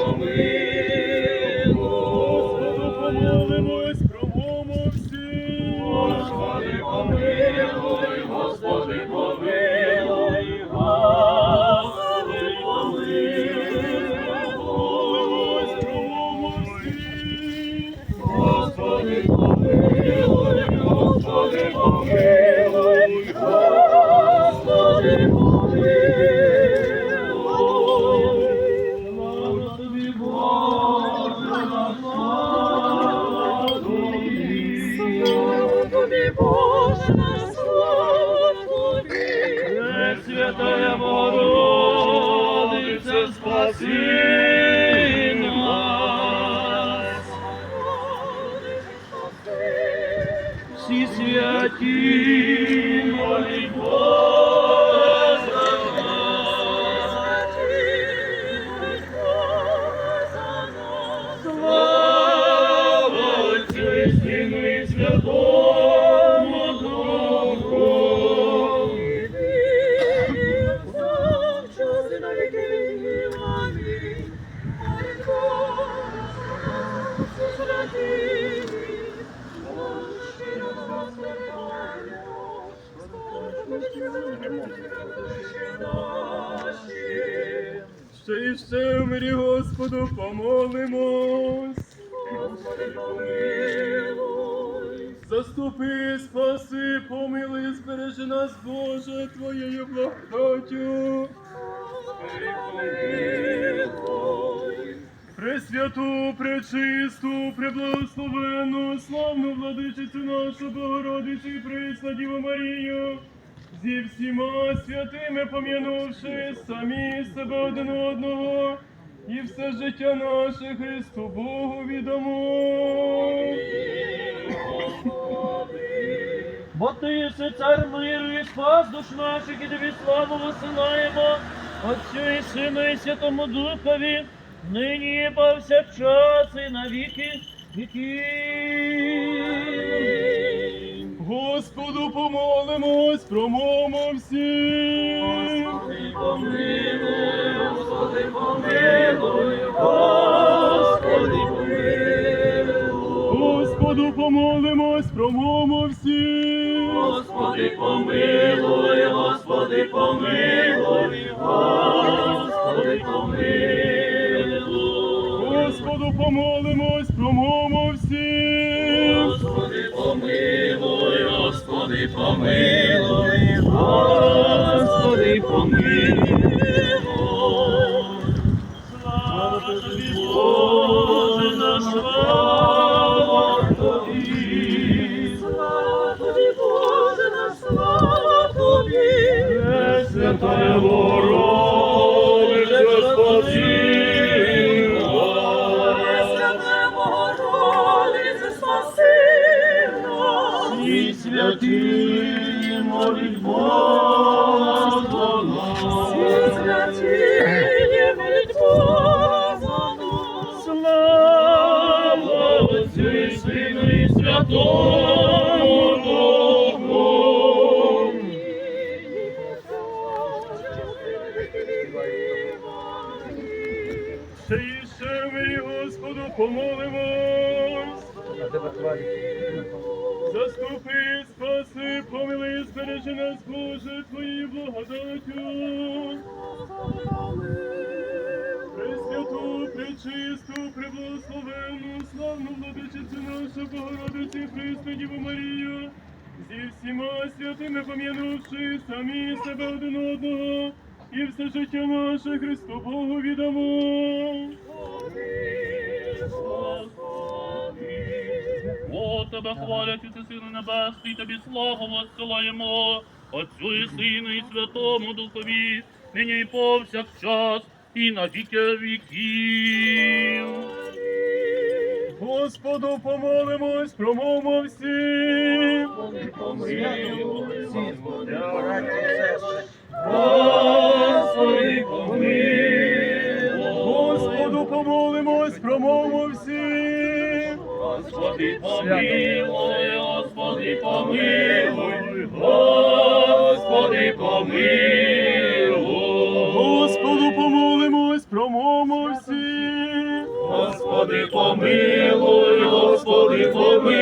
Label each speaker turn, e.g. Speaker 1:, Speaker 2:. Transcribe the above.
Speaker 1: помилуй. Пресвятая Богородице, спаси нас. Всі святі, Бога
Speaker 2: Ще і ще в мирі Господу помолимось. Заступи, спаси, помилуй, збережи нас, Боже, Твоєю благодаттю. Пресвяту, пречисту, преблагословенну, славну владичицю нашу Богородицю і присна Діву Марію, зі всіма святими пом'янувши самі себе один одного, і все життя наше Христу Богу відомо.
Speaker 1: Бо ти єси цар миру і спас душ наших, і тобі славу висилаємо, Отцю і Сину і Святому Духові, нині і повсякчас і на віки.
Speaker 2: Господу помолимось, промовмо всі.
Speaker 1: Господи, помилуй, Господи, помилуй, Господи, помилуй.
Speaker 2: Господу помолимось, промовмо всі.
Speaker 1: Господи, помилуй, Господи, помилуй, Господи, помилуй.
Speaker 2: Господу помолимось, промовмо всі.
Speaker 1: Господи, помилуй, Господи, помилуй, Господи, помилуй. Слава тобі, Боже, на слава тобі.
Speaker 3: Слава Тобі, Боже, на славу Тобі.
Speaker 1: святая Богородице, святі, моліть Бога за нас.
Speaker 3: Всі святі,
Speaker 2: в мирі Господу помолимось. Заступи, спаси, помилуй, збережи нас, Боже, Твоєю благодаттю. Пресвяту, пречисту, преблагословенну, славну владичицю нашу Богородицю і Христу Діву Марію, зі всіма святими пом'янувши самі себе один одного, і все життя наше Христу Богу віддамо.
Speaker 4: Тебе хвалять і Сину Небесний, тобі славу воссилаємо, Отцю і Сину і Святому Духові, нині і повсякчас, і на віки віків.
Speaker 2: Господу помолимось, промовмо всі.
Speaker 1: Господи, помилуй.
Speaker 2: Господу помолимось, промовмо всі.
Speaker 1: Господи, помилуй, Господи, помилуй, Господи, помилуй.
Speaker 2: Господу помолимось, промовмо всі.
Speaker 4: Господи, помилуй, Господи, помилуй.